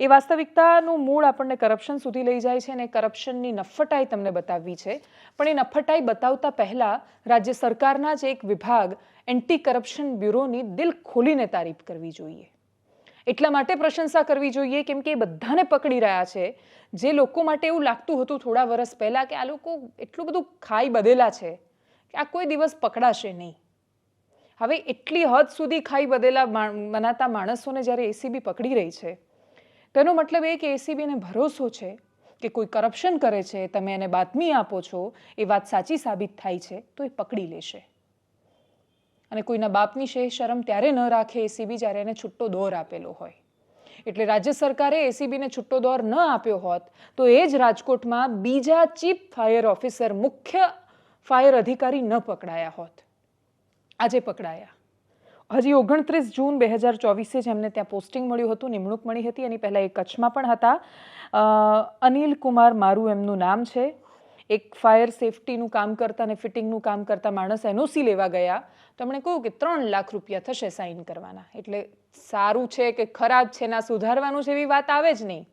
એ વાસ્તવિકતાનું મૂળ આપણને કરપ્શન સુધી લઈ જાય છે અને કરપ્શનની નફટાઈ તમને બતાવવી છે. પણ એ નફટાઈ બતાવતા પહેલાં રાજ્ય સરકારના જ એક વિભાગ એન્ટી કરપ્શન બ્યુરોની દિલ ખોલીને તારીફ કરવી જોઈએ. એટલા માટે પ્રશંસા કરવી જોઈએ કેમ કે એ બધાને પકડી રહ્યા છે. જે લોકો માટે એવું લાગતું હતું થોડા વર્ષ પહેલાં કે આ લોકો એટલું બધું ખાઈ બધેલા છે કે આ કોઈ દિવસ પકડાશે નહીં. હવે એટલી હદ સુધી ખાઈ બદેલા મનાતા માણસોને જ્યારે એસીબી પકડી રહી છે તેનો મતલબ એ કે એસીબીને ભરોસો છે કે કોઈ કરપ્શન કરે છે, તમે એને બાતમી આપો છો, એ વાત સાચી સાબિત થાય છે, તો એ પકડી લેશે. અને કોઈના બાપની શેહ શરમ ત્યારે ન રાખે એસીબી જ્યારે એને છૂટો દોર આપેલો હોય. એટલે રાજ્ય સરકારે એસીબીને છૂટો દોર ન આપ્યો હોત, તો એ જ રાજકોટમાં બીજા ચીફ ફાયર ઓફિસર, મુખ્ય ફાયર અધિકારી ન પકડાયા હોત. આજે પકડાયા. હજી ઓગણત્રીસ જૂન બે હજાર ચોવીસે જેમને ત્યાં પોસ્ટિંગ મળ્યું હતું, નિમણૂક મળી હતી. એની પહેલાં એ કચ્છમાં પણ હતા. અનિલ કુમાર મારું એમનું નામ છે. એક ફાયર સેફટીનું કામ કરતા અને ફિટિંગનું કામ કરતા માણસ એનઓસી લેવા ગયા. તો એમણે કહ્યું કે ત્રણ લાખ રૂપિયા થશે સાઇન કરવાના. એટલે સારું છે કે ખરાબ છે ના સુધારવાનું છે એવી વાત આવે જ નહીં.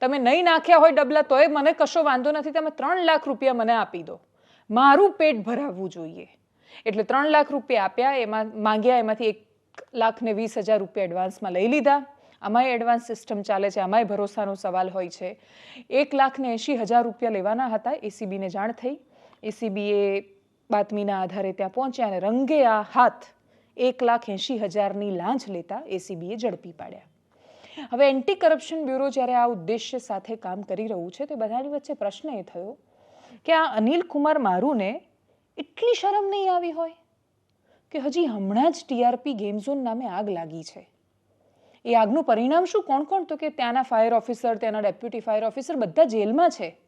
તમે નહીં નાખ્યા હોય ડબલા, તોય મને કશો વાંધો નથી. તમે ત્રણ લાખ રૂપિયા મને આપી દો. મારું પેટ ભરાવવું જોઈએ. એટલે ત્રણ લાખ રૂપિયા આપ્યા, એમાં માંગ્યા, એમાંથી એક લાખ ને વીસ હજાર રૂપિયા એડવાન્સમાં લઈ લીધા. આમાંય એડવાન્સ સિસ્ટમ ચાલે છે, આમાંય ભરોસાનો સવાલ હોય છે. એક લાખ ને એંશી હજાર રૂપિયા લેવાના હતા એસીબીને જાણ થઈ. એસીબીએ બાતમીના આધારે ત્યાં પહોંચ્યા અને રંગે આ હાથ એક લાખ એંશી હજારની લાંચ લેતા એસીબીએ ઝડપી પાડ્યા. હવે એન્ટી કરપ્શન બ્યુરો જ્યારે આ ઉદ્દેશ્ય સાથે કામ કરી રહ્યું છે, તો બધાની વચ્ચે પ્રશ્ન એ થયો કે આ અનિલ કુમાર મારુને એટલી શરમ નહીં આવી હોય કે હજી હમણાં જ ટીઆરપી ગેમ ઝોન નામે આગ લાગી છે. એ આગનું પરિણામ શું? કોણ કોણ? તો કે ત્યાંના ફાયર ઓફિસર, ત્યાંના ડેપ્યુટી ફાયર ઓફિસર બધા જેલમાં છે.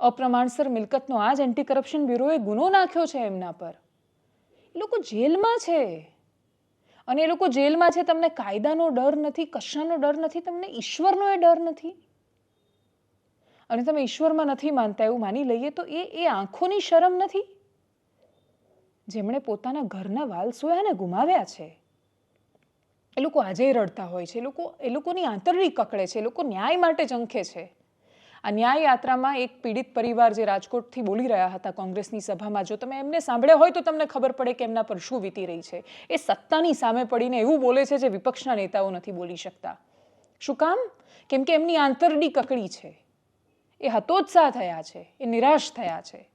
અપ્રમાણસર મિલકતનો આ જ એન્ટી કરપ્શન બ્યુરોએ ગુનો નાખ્યો છે એમના પર. એ લોકો જેલમાં છે. અને એ લોકો જેલમાં છે તમને કાયદાનો ડર નથી, કશાનો ડર નથી, તમને ઈશ્વરનો એ ડર નથી. અને તમે ઈશ્વરમાં નથી માનતા એવું માની લઈએ તો એ એ આંખોની શરમ નથી. જેમણે પોતાના ઘરના વાલ સોયાને ગુમાવ્યા છે. એ લોકો આજે રડતા હોય છે. એ લોકો, એ લોકોની આંતરડી કકડે છે. એ લોકો ન્યાય માટે ઝંખે છે. આ ન્યાય યાત્રામાં એક પીડિત પરિવાર જે રાજકોટથી બોલી રહ્યા હતા કોંગ્રેસની સભામાં, જો તમે એમને સાંભળ્યા હોય તો તમને ખબર પડે કે એમના પર શું વીતી રહી છે. એ સત્તાની સામે પડીને એવું બોલે છે જે વિપક્ષના નેતાઓ નથી બોલી શકતા. શું કામ? કેમ કે એમની આંતરડી કકડી છે. એ હતોત્સાહ થયા છે. એ નિરાશ થયા છે.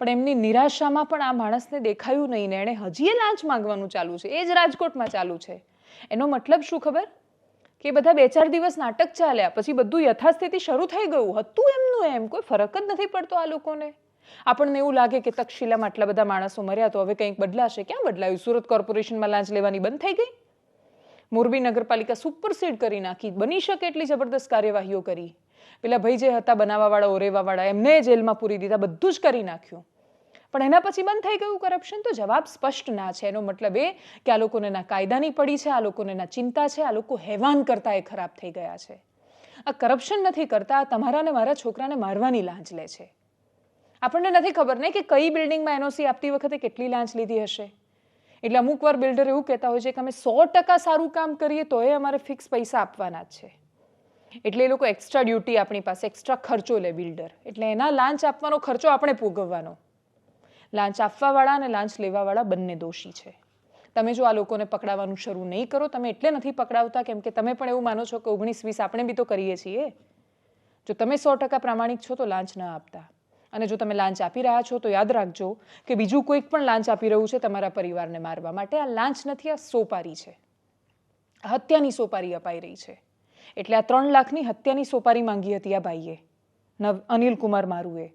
પણ એમની નિરાશામાં પણ આ માણસને દેખાયું નહીં ને એણે હજી એ લાંચ માંગવાનું ચાલુ છે. એ જ રાજકોટમાં ચાલુ છે. એનો મતલબ શું ખબર? કે બધા બે ચાર દિવસ નાટક ચાલ્યા, પછી બધું યથાસ્થિતિ શરૂ થઈ ગયું. હતું એમનું એમ, કોઈ ફરક જ નથી પડતો આ લોકોને. આપણને એવું લાગે કે તક્ષશિલામાં આટલા બધા માણસો મર્યા તો હવે કંઈક બદલાશે. ક્યાં બદલાયું? સુરત કોર્પોરેશનમાં લાંચ લેવાની બંધ થઈ ગઈ? મોરબી નગરપાલિકા સુપરસીડ કરી નાખી. બની શકે એટલી જબરદસ્ત કાર્યવાહીઓ કરી. પેલા ભાઈ જે હતા, બનાવવાવાળા, ઓરેવાવાળા, એમને જેલમાં પૂરી દીધા, બધું જ કરી નાખ્યું. પણ એના પછી બંધ થઈ ગયું કરપ્શન તો જવાબ સ્પષ્ટ ના છે. એનો મતલબ એ કે આ લોકોને ના કાયદાની પડી છે, આ લોકોને ના ચિંતા છે, આ લોકો હેવાન કરતા એ ખરાબ થઈ ગયા છે. આ કરપ્શન નથી કરતા, તમારા ને મારા છોકરાને મારવાની લાંચ લે છે. આપણને નથી ખબર ને કે કઈ બિલ્ડિંગમાં એનઓસી આપતી વખતે કેટલી લાંચ લીધી હશે. એટલે અમુક વાર બિલ્ડર એવું કહેતા હોય છે કે અમે સો ટકા સારું કામ કરીએ તો એ અમારે ફિક્સ પૈસા આપવાના જ છે. એટલે એ લોકો એક્સ્ટ્રા ડ્યુટી આપણી પાસે એક્સ્ટ્રા ખર્ચો લે બિલ્ડર એટલે એના લાંચ આપવાનો ખર્ચો આપણે ભોગવવાનો. લાંચ આપવાવાળા અને લાંચ લેવાવાળા બંને દોષી છે. તમે જો આ લોકોને પકડાવવાનું શરૂ નહીં કરો, તમે એટલે નથી પકડાવતા કેમ કે તમે પણ એવું માનો છો કે ઓગણીસ વીસ આપણે બી તો કરીએ છીએ. જો તમે સો ટકા પ્રામાણિક છો તો લાંચ ન આપતા. અને જો તમે લાંચ આપી રહ્યા છો તો યાદ રાખજો કે બીજું કોઈક પણ લાંચ આપી રહ્યું છે તમારા પરિવારને મારવા માટે. આ લાંચ નથી, આ સોપારી છે. હત્યાની સોપારી અપાઈ રહી છે. એટલે આ ત્રણ લાખની હત્યાની સોપારી માંગી હતી આ ભાઈએ, નવ અનિલ કુમાર મારુએ.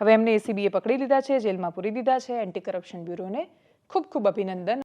હવે એમને એસીબીએ પકડી લીધા છે, જેલમાં પૂરી દીધા છે એન્ટી કરપ્શન બ્યુરોને ખૂબ ખૂબ અભિનંદન.